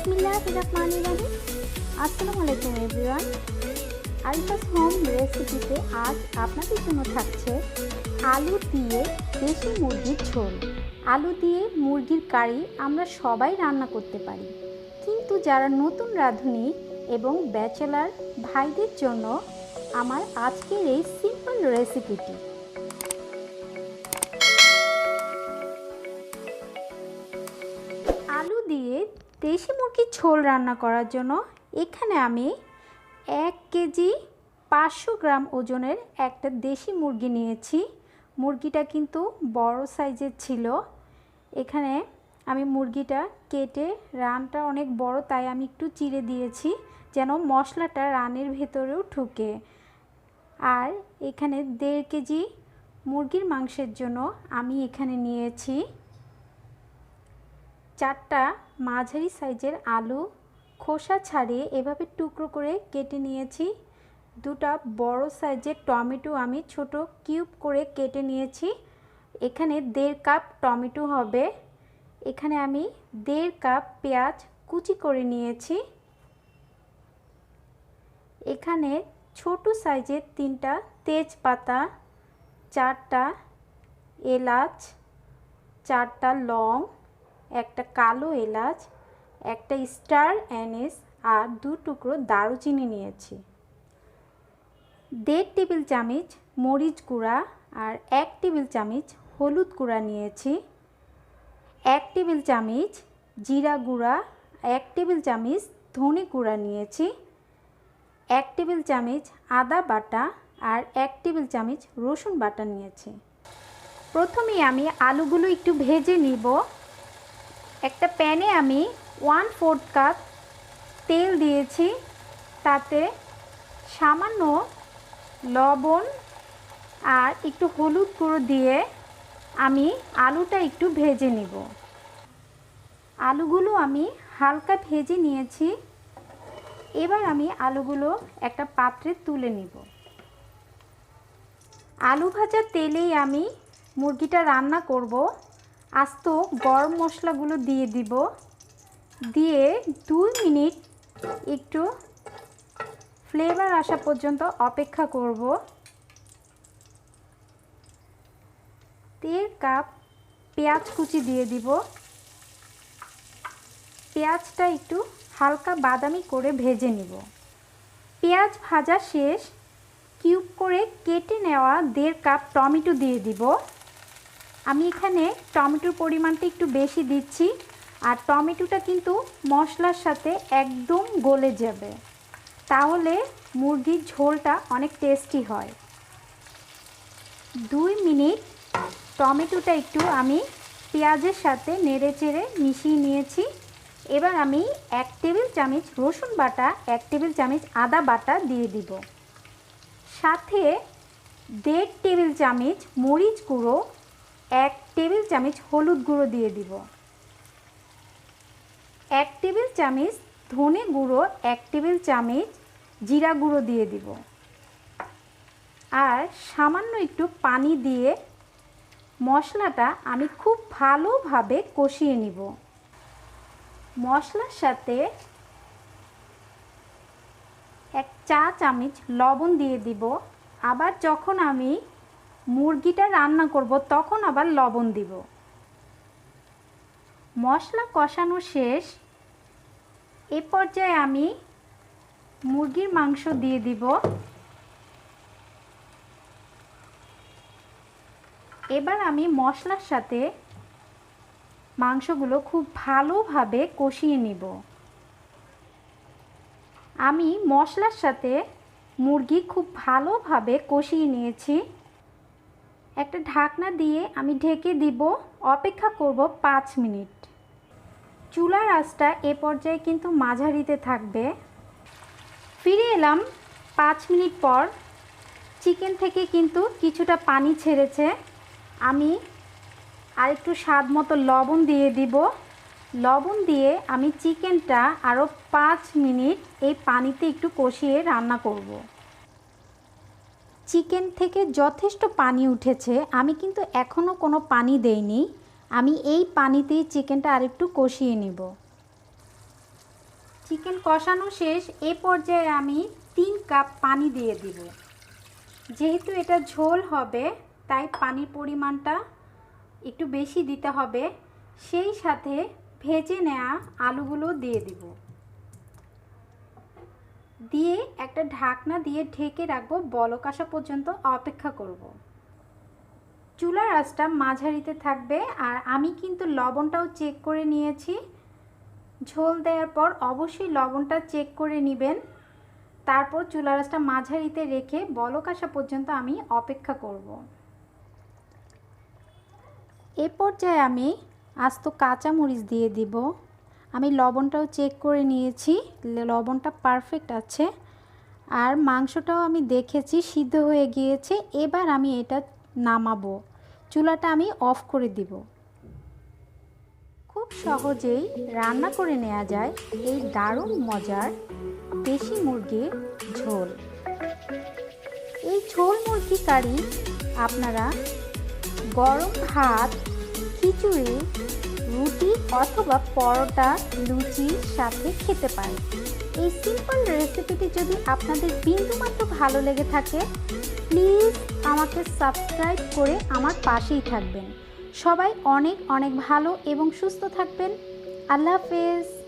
বিসমিল্লাহ আসসালামু আলাইকুম, এভরিওয়ান। আরিফাস হোম রেসিপিতে আজ আপনাদের জন্য থাকছে আলু দিয়ে দেশি মুরগির ঝোল। আলু দিয়ে মুরগির কারি আমরা সবাই রান্না করতে পারি। কিন্তু যারা নতুন রাঁধুনি এবং ব্যাচেলার, ভাইদের জন্য আমার আজকের এই সিম্পল রেসিপিটি ঝোল রান্না করার জন্য এখানে আমি এক কেজি পাঁচশো গ্রাম ওজনের একটা দেশি মুরগি নিয়েছি। মুরগিটা কিন্তু বড় সাইজের ছিল। এখানে আমি মুরগিটা কেটে, রানটা অনেক বড়, তাই আমি একটু চিড়ে দিয়েছি যেন মশলাটা রানের ভেতরেও ঢুকে। আর এখানে দেড় কেজি মুরগির মাংসের জন্য আমি এখানে নিয়েছি চারটা মাঝারি সাইজের আলু খোসা ছাড়িয়ে এভাবে টুকরো করে কেটে নিয়েছি। দুটা বড় সাইজের টমেটো আমি ছোট কিউব করে কেটে নিয়েছি। এখানে দেড় কাপ টমেটো হবে। এখানে আমি দেড় কাপ পেঁয়াজ কুচি করে নিয়েছি। এখানে ছোট সাইজের তিনটা তেজপাতা, চারটা এলাচ, চারটা লং একটা কালো এলাচ, একটা স্টার অ্যানিস আর দু টুকরো দারুচিনি নিয়েছি। দেড় টেবিল চামচ মরিচ গুঁড়া আর এক টেবিল চামচ হলুদ গুঁড়া নিয়েছি। এক টেবিল চামচ জিরা গুঁড়া, এক টেবিল চামচ ধনে গুঁড়া নিয়েছি। এক টেবিল চামচ আদা বাটা আর এক টেবিল চামচ রসুন বাটা নিয়েছি। প্রথমেই আমি আলুগুলো একটু ভেজে নিব। একটা প্যানে আমি ওয়ান ফোর্থ কাপ তেল দিয়েছি, তাতে সামান্য লবণ আর একটু হলুদ গুঁড়ো দিয়ে আমি আলুটা একটু ভেজে নিব। আলুগুলো আমি হালকা ভেজে নিয়েছি। এবার আমি আলুগুলো একটা পাত্রে তুলে নিব। আলু ভাজার তেলেই আমি মুরগিটা রান্না করব। আস্ত গরম মশলাগুলো দিয়ে দিব। দিয়ে দুই মিনিট একটু ফ্লেভার আসা পর্যন্ত অপেক্ষা করব। দেড় কাপ পেঁয়াজ কুচি দিয়ে দিব। পেঁয়াজটা একটু হালকা বাদামি করে ভেজে নিব। পেঁয়াজ ভাজা শেষ। কিউব করে কেটে নেওয়া দেড় কাপ টমেটো দিয়ে দিব। আমি এখানে টমেটোর পরিমাণটা একটু বেশি দিচ্ছি, আর টমেটোটা কিন্তু মশলার সাথে একদম গলে যাবে। তাহলে মুরগির ঝোলটা অনেক টেস্টি হয়। দুই মিনিট টমেটোটা একটু আমি পেঁয়াজের সাথে নেড়ে চেড়ে মিশিয়ে নিয়েছি। এবার আমি এক টেবিল চামচ রসুন বাটা, এক টেবিল চামচ আদা বাটা দিয়ে দিব। সাথে দেড় টেবিল চামচ মরিচ গুঁড়ো এক টেবিল চামচ হলুদ গুঁড়ো দিয়ে দিব। এক টেবিল চামচ ধনে গুঁড়ো, এক টেবিল চামচ জিরা গুঁড়ো দিয়ে দিব। আর সামান্য একটু পানি দিয়ে মশলাটা আমি খুব ভালোভাবে কষিয়ে নিব। মশলার সাথে এক চা চামচ লবণ দিয়ে দিব। আবার যখন আমি মুরগিটা রান্না করব, তখন আবার লবণ দিব। মশলা কষানো শেষ। এ পর্যায়ে আমি মুরগির মাংস দিয়ে দিব। এবার আমি মশলার সাথে মাংসগুলো খুব ভালোভাবে কষিয়ে নিব। আমি মশলার সাথে মুরগি খুব ভালোভাবে কষিয়ে নিয়েছি। একটা ঢাকনা দিয়ে আমি ঢেকে দিব, অপেক্ষা করব পাঁচ মিনিট। চুলার আঁচটা এ পর্যায়ে কিন্তু মাঝারিতে থাকবে। ফিরে এলাম পাঁচ মিনিট পর। চিকেন থেকে কিন্তু কিছুটা পানি ছেড়েছে। আমি আরেকটু স্বাদ মতো লবণ দিয়ে দিব। লবণ দিয়ে আমি চিকেনটা আরও পাঁচ মিনিট এই পানিতে একটু কষিয়ে রান্না করব। চিকেন থেকে যথেষ্ট পানি উঠেছে। আমি কিন্তু এখনও কোনো পানি দেইনি। আমি এই পানিতেই চিকেনটা আরেকটু কষিয়ে নিব। চিকেন কষানো শেষ। এ পর্যায়ে আমি তিন কাপ পানি দিয়ে দিব। যেহেতু এটা ঝোল হবে, তাই পানির পরিমাণটা একটু বেশি দিতে হবে। সেই সাথে ভেজে নেওয়া আলুগুলো দিয়ে দিব। দিয়ে একটা ঢাকনা দিয়ে ঢেকে রাখব বলক আসা পর্যন্ত অপেক্ষা করব। চুলার আঁচটা মাঝারিতে থাকবে আর আমি কিন্তু লবণটাও চেক করে নিয়েছি ঝোল দেওয়ার পর অবশ্যই লবণটা চেক করে নেবেন তারপর চুলার আঁচটা মাঝারিতে রেখে বলক আসা পর্যন্ত আমি অপেক্ষা করব। এ পর্যায়ে আমি আস্ত কাঁচামরিচ দিয়ে দিব আমি লবণটাও চেক করে নিয়েছি লবণটা পারফেক্ট আছে। আর মাংসটাও আমি দেখেছি, সিদ্ধ হয়ে গিয়েছে, এবার আমি এটা নামাবো। চুলাটা আমি অফ করে দিব। খুব সহজেই রান্না করে নেওয়া যায় এই দারুণ মজার দেশি মুরগির ঝোল। এই ঝোল মুরগি কারি আপনারা গরম ভাত, খিচুড়ি রুটি অথবা পরোটা লুচির সাথে খেতে পারেন। এই সিম্পল রেসিপিটি যদি আপনাদের বিন্দুমাত্র ভালো লেগে থাকে প্লিজ আমাকে সাবস্ক্রাইব করে আমার পাশেই থাকবেন। সবাই অনেক অনেক ভালো এবং সুস্থ থাকবেন। আল্লাহ হাফেজ।